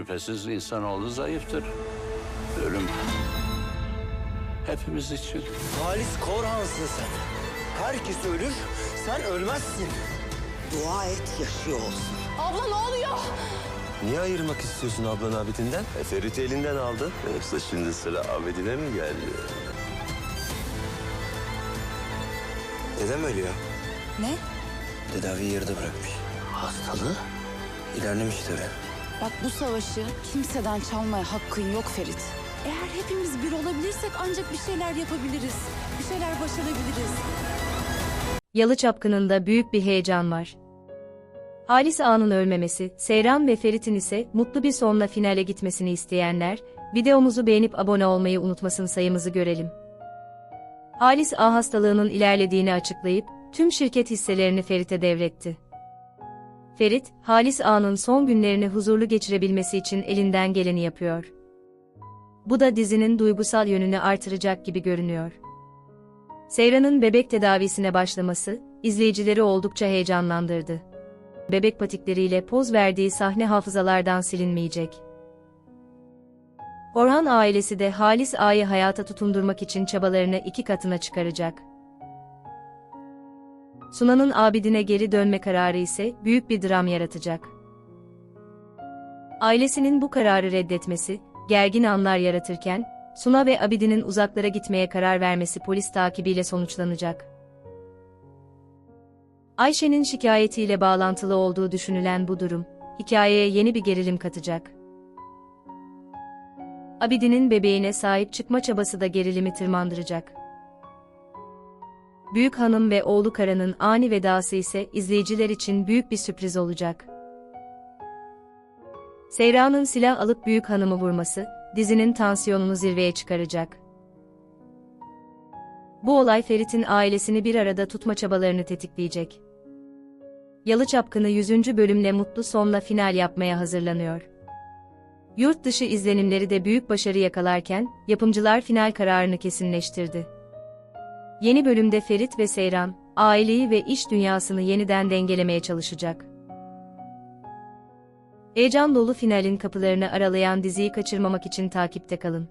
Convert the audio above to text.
Şüphesiz insanoğlu zayıftır. Ölüm hepimiz için. Halis Korhan'sın sen. Herkes ölür, sen ölmezsin. Dua et yaşıyor olsun. Abla ne oluyor? Niye ayırmak istiyorsun ablan Abidin'den? E, Ferit'i elinden aldı. Yoksa şimdi sıra Abidine mi geldi? Dedem ölüyor. Ne? Tedaviyi yarıda bırakmış. Hastalığı? İlerlemiş tabii. Bak bu savaşı kimseden çalmaya hakkın yok Ferit. Eğer hepimiz bir olabilirsek ancak bir şeyler yapabiliriz. Bir şeyler başarabiliriz. Yalı Çapkını'nda büyük bir heyecan var. Halis Ağa'nın ölmemesi, Seyran ve Ferit'in ise mutlu bir sonla finale gitmesini isteyenler, videomuzu beğenip abone olmayı unutmasın sayımızı görelim. Halis A hastalığının ilerlediğini açıklayıp, tüm şirket hisselerini Ferit'e devretti. Ferit, Halis Ağa'nın son günlerini huzurlu geçirebilmesi için elinden geleni yapıyor. Bu da dizinin duygusal yönünü artıracak gibi görünüyor. Seyran'ın bebek tedavisine başlaması, izleyicileri oldukça heyecanlandırdı. Bebek patikleriyle poz verdiği sahne hafızalardan silinmeyecek. Orhan ailesi de Halis Ağa'yı hayata tutundurmak için çabalarını iki katına çıkaracak. Sunan'ın abidine geri dönme kararı ise büyük bir dram yaratacak. Ailesinin bu kararı reddetmesi, gergin anlar yaratırken, Suna ve Abidin'in uzaklara gitmeye karar vermesi polis takibiyle sonuçlanacak. Ayşe'nin şikayetiyle bağlantılı olduğu düşünülen bu durum, hikayeye yeni bir gerilim katacak. Abidin'in bebeğine sahip çıkma çabası da gerilimi tırmandıracak. Büyük hanım ve oğlu Kara'nın ani vedası ise izleyiciler için büyük bir sürpriz olacak. Seyran'ın silah alıp büyük hanımı vurması, dizinin tansiyonunu zirveye çıkaracak. Bu olay Ferit'in ailesini bir arada tutma çabalarını tetikleyecek. Yalı Çapkını 100. bölümle mutlu sonla final yapmaya hazırlanıyor. Yurt dışı izlenimleri de büyük başarı yakalarken, yapımcılar final kararını kesinleştirdi. Yeni bölümde Ferit ve Seyran, aileyi ve iş dünyasını yeniden dengelemeye çalışacak. Heyecan dolu finalin kapılarını aralayan diziyi kaçırmamak için takipte kalın.